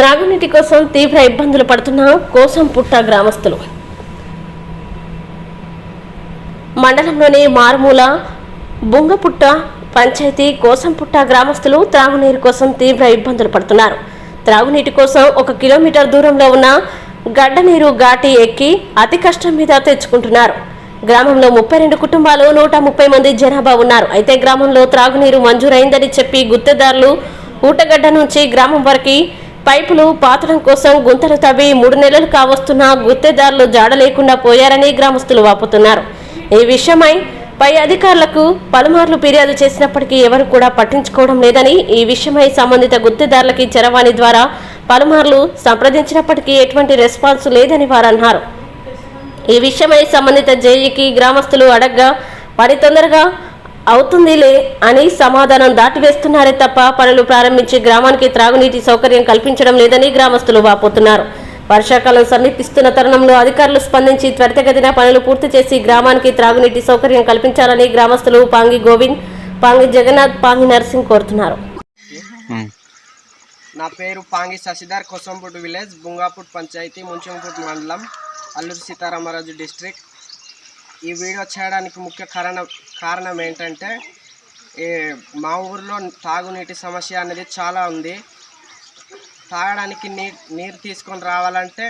త్రాగునీటి కోసం తీవ్ర ఇబ్బందులు పడుతున్న కోసంపుట్ట గ్రామస్తులు. మండలంలోని మారుమూల బుంగపుట్ట పంచాయతీ కోసంపుట్ట గ్రామస్తులు త్రాగునీరు కోసం తీవ్ర ఇబ్బందులు పడుతున్నారు. త్రాగునీటి కోసం ఒక కిలోమీటర్ దూరంలో ఉన్న గడ్డనీరు ఘాటి ఎక్కి అతి కష్టం మీద తెచ్చుకుంటున్నారు. గ్రామంలో ముప్పై రెండు కుటుంబాలు నూట ముప్పై మంది జనాభా ఉన్నారు. అయితే గ్రామంలో త్రాగునీరు మంజూరైందని చెప్పి గుత్తేదారులు ఊటగడ్డ నుంచి గ్రామం వరకు పైపులు పాతడం కోసం గుంతలు తవ్వి మూడు నెలలు కావస్తున్న గుత్తేదారులు జాడ లేకుండా పోయారని గ్రామస్తులు వాపుతున్నారు. ఈ విషయమై పై అధికారులకు పలుమార్లు ఫిర్యాదు చేసినప్పటికీ ఎవరు కూడా పట్టించుకోవడం లేదని ఈ విషయమై సంబంధిత గుత్తేదారులకి చరవాణి ద్వారా పలుమార్లు సంప్రదించినప్పటికీ ఎటువంటి రెస్పాన్స్ లేదని వారు అన్నారు. ఈ విషయమై సంబంధిత జేఈకి గ్రామస్తులు అడగ్గా వారి తొందరగా అవుతుందిలే అని సమాధానం దాటివేస్తున్నారే తప్ప పనులు ప్రారంభించి గ్రామానికి త్రాగునీటి సౌకర్యం కల్పించడం లేదని గ్రామస్తులు వాపోతున్నారు. వర్షాకాలం సమీపిస్తున్న తరుణంలో అధికారులు స్పందించి త్వరితగతిన పనులు పూర్తి చేసి గ్రామానికి త్రాగునీటి సౌకర్యం కల్పించాలని గ్రామస్తులు పాంగి గోవింద్ పాంగి జగన్నాథ్ పాంగి నర్సింగ్ కోరుతున్నారు. నా పేరు పాంగి శశిధర్ కొసంపుట్ విలేజ్ బుంగాపుట్ పంచాయతీ ముంచంపుట్ మండలం అల్లూరు సీతారామరాజు డిస్ట్రిక్ట్. ఈ వీడియో చేయడానికి ముఖ్య కారణం కారణం ఏంటంటే ఈ మా ఊర్లో తాగునీటి సమస్య అనేది చాలా ఉంది. తాగడానికి నీ నీరు తీసుకొని రావాలంటే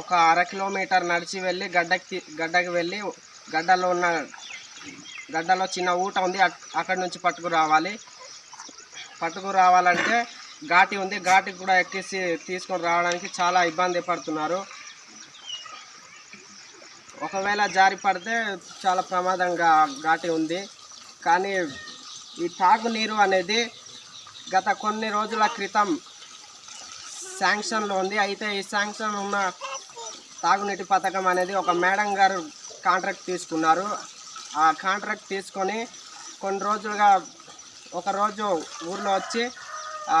ఒక అర కిలోమీటర్ నడిచి వెళ్ళి గడ్డకి గడ్డకి వెళ్ళి గడ్డలో ఉన్న గడ్డలో చిన్న ఊట ఉంది అక్కడి నుంచి పట్టుకు రావాలి. పట్టుకు రావాలంటే ఘాటి ఉంది ఘాటికి కూడా ఎక్కేసి తీసుకొని రావడానికి చాలా ఇబ్బంది పడుతున్నారు. ఒకవేళ జారి పడితే చాలా ప్రమాదంగా ఘాటి ఉంది. కానీ ఈ తాగునీరు అనేది గత కొన్ని రోజుల క్రితం శాంక్షన్లో ఉంది. అయితే ఈ శాంక్షన్ ఉన్న తాగునీటి పథకం అనేది ఒక మేడం గారు కాంట్రాక్ట్ తీసుకున్నారు. ఆ కాంట్రాక్ట్ తీసుకొని కొన్ని రోజులుగా ఒక రోజు ఊర్లో వచ్చి ఆ,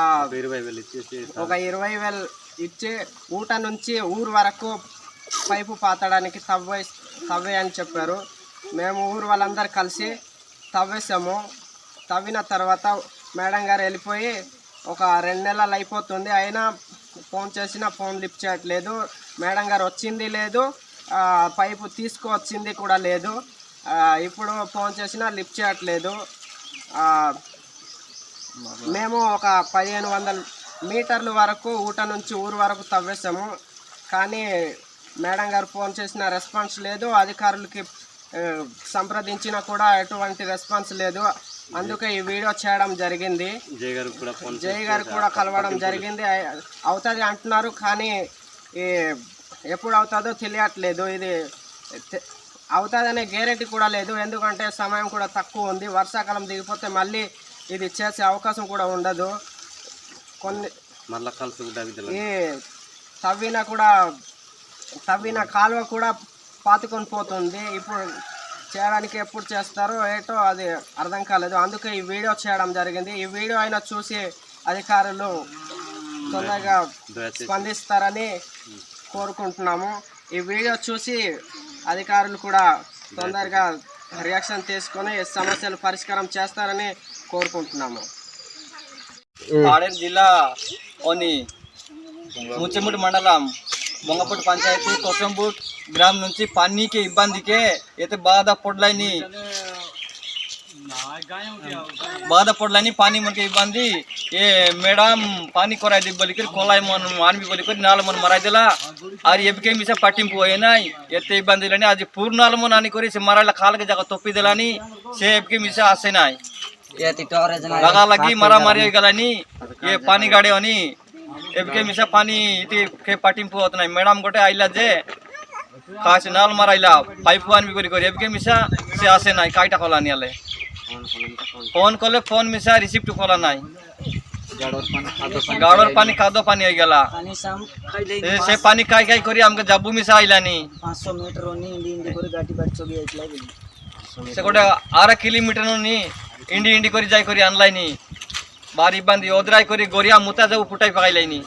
ఒక ఇరవై వేలు ఇచ్చి ఊట నుంచి ఊరు వరకు పైపు పాతడానికి తవ్వే తవ్వే అని చెప్పారు. మేము ఊరు వాళ్ళందరూ కలిసి తవ్వేసాము. తవ్విన తర్వాత మేడం గారు వెళ్ళిపోయి ఒక రెండు నెలలు అయిపోతుంది. అయినా ఫోన్ చేసినా ఫోన్ లిఫ్ట్ చేయట్లేదు. మేడం గారు వచ్చింది లేదు. పైపు తీసుకువచ్చింది కూడా లేదు. ఇప్పుడు ఫోన్ చేసినా లిఫ్ట్ చేయట్లేదు. మేము ఒక పదిహేను వందల మీటర్ల వరకు ఊట నుంచి ఊరు వరకు తవ్వేసాము. కానీ మేడం గారు ఫోన్ చేసిన రెస్పాన్స్ లేదు అధికారులకి సంప్రదించినా కూడా ఎటువంటి రెస్పాన్స్ లేదు. అందుకే ఈ వీడియో చేయడం జరిగింది. జయ కూడా గారు కూడా కలవడం జరిగింది. అవుతుంది అంటున్నారు కానీ ఈ ఎప్పుడు అవుతుందో తెలియట్లేదు. ఇది అవుతుందనే గ్యారెంటీ కూడా లేదు. ఎందుకంటే సమయం కూడా తక్కువ ఉంది. వర్షాకాలం దిగిపోతే మళ్ళీ ఇది చేసే అవకాశం కూడా ఉండదు. కొన్ని మళ్ళా కలుసు తవ్విన కూడా తవ్విన కాలువ కూడా పాతుకొని పోతుంది. ఇప్పుడు చేయడానికి ఎప్పుడు చేస్తారో ఏటో అది అర్థం కాలేదు. అందుకే ఈ వీడియో చేయడం జరిగింది. ఈ వీడియో అయినా చూసి అధికారులు తొందరగా స్పందిస్తారని కోరుకుంటున్నాము. ఈ వీడియో చూసి అధికారులు కూడా తొందరగా రియాక్షన్ తీసుకొని సమస్యలు పరిష్కారం చేస్తారని కోరుకుంటున్నాము. పాడేరు జిల్లాలోని ముచ్చెముడి మండలం బొంగపూడి పంచాయతీ కొసంబూట్ గ్రామం నుంచి పన్నీకి ఇబ్బందికే అయితే బాధ పొడ్లని బాధ పొడ్లని पानी मन के इब्बंदी ये मैडम पानी कोराई दी बोली कर कोलाई मन मानवी बोली कर नाल मन मराई देला और ये के मिसे पट्टिंपु होय नाई एते इब्बंदी लनी आज पूर्ण नाल मन आनी करी से माराला खाल के जगह तोपी देलानी से के मिसे आसे नाई लगा लगी मरा मारी होई गलानी ये पानी गाड़ी होनी एबके मिसा पानी इति के पाटिंपु होत नाही मैडम गोटे आइला जे खास नाल माराइला पाइप वान भी करी करी एबके मिसा से आसे नाही काईटा खोलानी आले फोन कले फोन मिसा रिसिप्ट खोला नाही गाडोर पानी कादो पानी होई गेला পানি চাম খাইলে ए, से पानी काय काय करी हमके जब्बू मिसा आइलानी পাঁচশো মিটার নি ইন্ডি ইন্ডি করে গাড়ি বাড়ি চলে বাড়ি বান্ধি ওদরাই করে গড়িয়া মুতা যাব ফুটাই পাকাইলাইনি